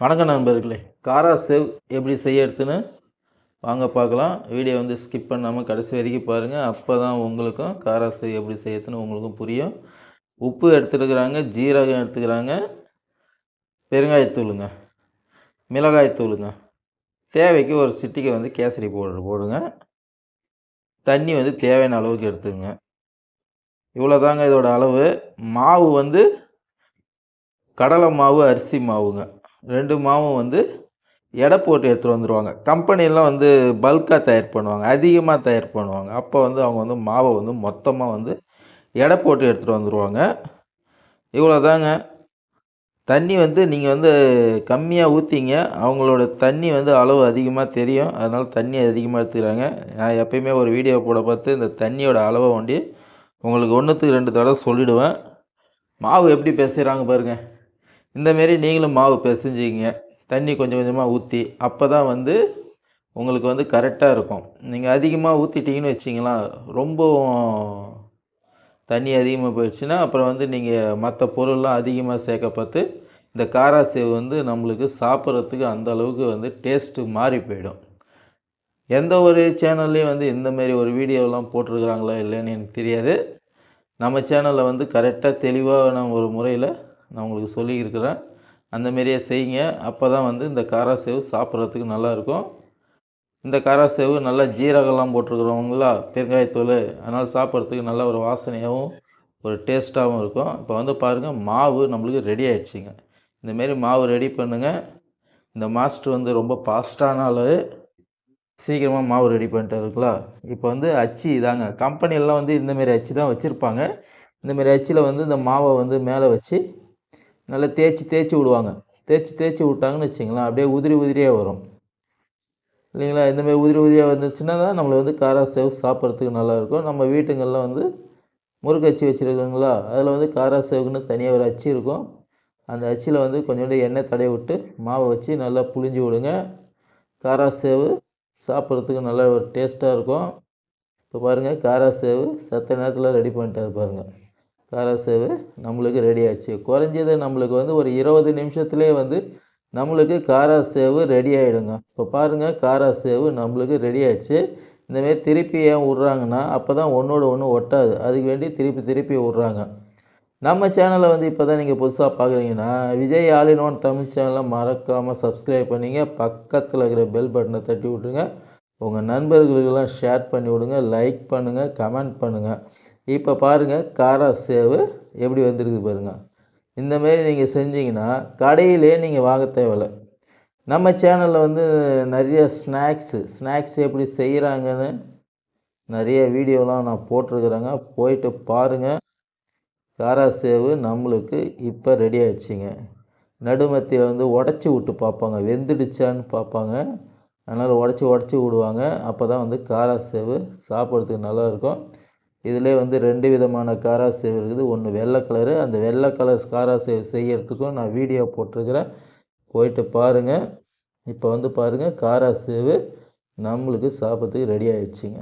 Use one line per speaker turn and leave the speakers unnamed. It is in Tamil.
வணக்கம் நண்பர்களே. காரா சேவ் எப்படி செய்யறதுன்னு வாங்க பார்க்கலாம். வீடியோ வந்து ஸ்கிப் பண்ணாமல் கடைசி வரைக்கும் பாருங்கள் அப்போ தான் உங்களுக்கும் காரா சேவ் எப்படி செய்யறதுன்னு உங்களுக்கும் புரியும். உப்பு எடுத்துருக்குறாங்க ஜீரகம் எடுத்துக்கிறாங்க. பெருங்காயத்தூளுங்க. மிளகாய்த்தூளுங்க. தேவைக்கு ஒரு சிட்டிக்கை வந்து கேசரி பவுடர் போடுங்க. தண்ணி வந்து தேவையான அளவுக்கு எடுத்துங்க. இவ்வளோ தாங்க இதோட அளவு. மாவு வந்து கடலை மாவு அரிசி மாவுங்க. ரெண்டு மாவும் வந்து எடை போட்டு எடுத்துகிட்டு வந்துடுவாங்க கம்பெனிலாம் வந்து பல்காக தயார் பண்ணுவாங்க. அதிகமாக தயார் பண்ணுவாங்க. அப்போ வந்து அவங்க வந்து மாவை வந்து மொத்தமாக வந்து எடை போட்டு எடுத்துகிட்டு வந்துடுவாங்க இவ்வளோ தாங்க தண்ணி வந்து நீங்கள் வந்து கம்மியாக ஊற்றிங்க அவங்களோட தண்ணி வந்து அளவு அதிகமாக தெரியும். அதனால் தண்ணி அதிகமாக எடுத்துக்கிறாங்க. நான் எப்பயுமே ஒரு வீடியோ போட பார்த்து இந்த தண்ணியோட அளவை ஒண்டி உங்களுக்கு ஒன்றுத்துக்கு ரெண்டு தடவை சொல்லிவிடுவேன் மாவு எப்படி பேசுகிறாங்க பாருங்கள் இந்தமாரி நீங்களும் மாவு பிசைஞ்சிங்க தண்ணி கொஞ்சம் கொஞ்சமாக ஊற்றி அப்போ தான் வந்து உங்களுக்கு வந்து கரெக்டாக இருக்கும். நீங்கள் அதிகமாக ஊற்றிட்டிங்கன்னு வச்சிங்களா ரொம்ப தண்ணி அதிகமாக போயிடுச்சுன்னா அப்புறம் வந்து நீங்கள் மற்ற பொருள்லாம் அதிகமாக சேர்க்க பார்த்து இந்த காரா சேவ் வந்து நம்மளுக்கு சாப்பிட்றதுக்கு அந்த அளவுக்கு வந்து டேஸ்ட்டு மாறி போயிடும். எந்த ஒரு சேனல்லையும் வந்து இந்தமாரி ஒரு வீடியோலாம் போட்டிருக்கிறாங்களா இல்லைன்னு எனக்கு தெரியாது. நம்ம சேனலில் வந்து கரெக்டாக தெளிவான ஒரு முறையில் நான் உங்களுக்கு சொல்லியிருக்கிறேன். அந்தமாரியே செய்யுங்க. அப்போ தான் வந்து இந்த காரா சேவ் சாப்பிட்றதுக்கு நல்லாயிருக்கும். இந்த காராசேவு நல்லா ஜீரகம்லாம் போட்டிருக்கிறவங்களா பெருங்காயத்தூள் அதனால் சாப்பிட்றதுக்கு நல்ல ஒரு வாசனையாகவும் ஒரு டேஸ்ட்டாகவும் இருக்கும். இப்போ வந்து பாருங்கள் மாவு நம்மளுக்கு ரெடி ஆகிடுச்சிங்க இந்தமாரி மாவு ரெடி பண்ணுங்கள் இந்த மாஸ்டர் வந்து ரொம்ப ஃபாஸ்ட்டான ஆள். சீக்கிரமாக மாவு ரெடி பண்ணிட்டாருங்களா? இப்போ வந்து அச்சு இதாங்க. கம்பெனியெல்லாம் வந்து இந்தமாரி அச்சு தான் வச்சுருப்பாங்க. இந்தமாரி அச்சில் வந்து இந்த மாவை வந்து மேலே வச்சு நல்லா தேய்ச்சி தேய்ச்சி விடுவாங்க. தேய்ச்சி தேய்ச்சி விட்டாங்கன்னு வச்சிங்களேன் அப்படியே உதிரி உதிரியாக வரும். இல்லைங்களா? இந்தமாரி உதிரி உதிரியாக வந்துச்சுன்னா தான் நம்மளை வந்து காரா சேவ் சாப்பிட்றதுக்கு நல்லாயிருக்கும் நம்ம வீட்டுங்களில் வந்து முறுக்கு அச்சு வச்சுருக்காங்களா? அதில் வந்து காரா சேவுக்குன்னு தனியாக ஒரு அச்சு இருக்கும். அந்த அச்சில் வந்து கொஞ்சோண்டு எண்ணெய் தடவி விட்டு மாவை வச்சு நல்லா புழிஞ்சு விடுங்க. காரா சேவு சாப்பிட்றதுக்கு நல்ல ஒரு டேஸ்ட்டாக இருக்கும். இப்போ பாருங்கள் காரா சேவு சத்த நேரத்தில் ரெடி பண்ணிட்டாரு பாருங்கள் காரா சேவு நம்மளுக்கு ரெடி ஆகிடுச்சு குறைஞ்சது நம்மளுக்கு வந்து ஒரு இருபது நிமிஷத்துலேயே வந்து நம்மளுக்கு காரா சேவு ரெடி ஆகிடுங்க இப்போ பாருங்கள் காரா சேவு நம்மளுக்கு ரெடி ஆகிடுச்சு இந்தமாரி திருப்பி ஏன் விட்றாங்கன்னா அப்போ தான் ஒன்றோட ஒன்று ஒட்டாது. அதுக்கு வேண்டி திருப்பி திருப்பி விட்றாங்க. நம்ம சேனலை வந்து இப்போ தான் நீங்கள் புதுசாக பார்க்குறீங்கன்னா விஜய் ஆலினோன் தமிழ் சேனலை மறக்காமல் சப்ஸ்கிரைப் பண்ணிங்க. பக்கத்தில் இருக்கிற பெல் பட்டனை தட்டி விட்ருங்க உங்கள் நண்பர்களுக்கெல்லாம் ஷேர் பண்ணி விடுங்க லைக் பண்ணுங்கள் கமெண்ட் பண்ணுங்கள் இப்போ பாருங்கள் காரா சேவு எப்படி வந்திருக்கு பாருங்கள் இந்தமாரி நீங்கள் செஞ்சீங்கன்னா கடையிலே நீங்கள் வாங்க தேவையில்ல. நம்ம சேனலில் வந்து நிறைய ஸ்நாக்ஸு ஸ்நாக்ஸ் எப்படி செய்கிறாங்கன்னு நிறைய வீடியோலாம் நான் போட்டிருக்கிறேங்க. போயிட்டு பாருங்கள் காரா சேவு நம்மளுக்கு இப்போ ரெடி ஆகிடுச்சிங்க நடுமத்தியில் வந்து உடச்சி விட்டு பார்ப்பாங்க. வெந்துடுச்சான்னு பார்ப்பாங்க. அதனால் உடச்சி உடச்சி விடுவாங்க. அப்போ தான் வந்து காரா சேவு சாப்பிட்றதுக்கு நல்லாயிருக்கும் இதிலே வந்து ரெண்டு விதமான காராசேவ் இருக்குது. ஒன்று வெள்ளை கலரு. அந்த வெள்ளை கலர் காரா செய்கிறதுக்கும் நான் வீடியோ போட்டிருக்கிறேன். போயிட்டு பாருங்கள் இப்போ வந்து பாருங்கள் காராசேவு நம்மளுக்கு சாப்பிட்றதுக்கு ரெடி ஆகிடுச்சிங்க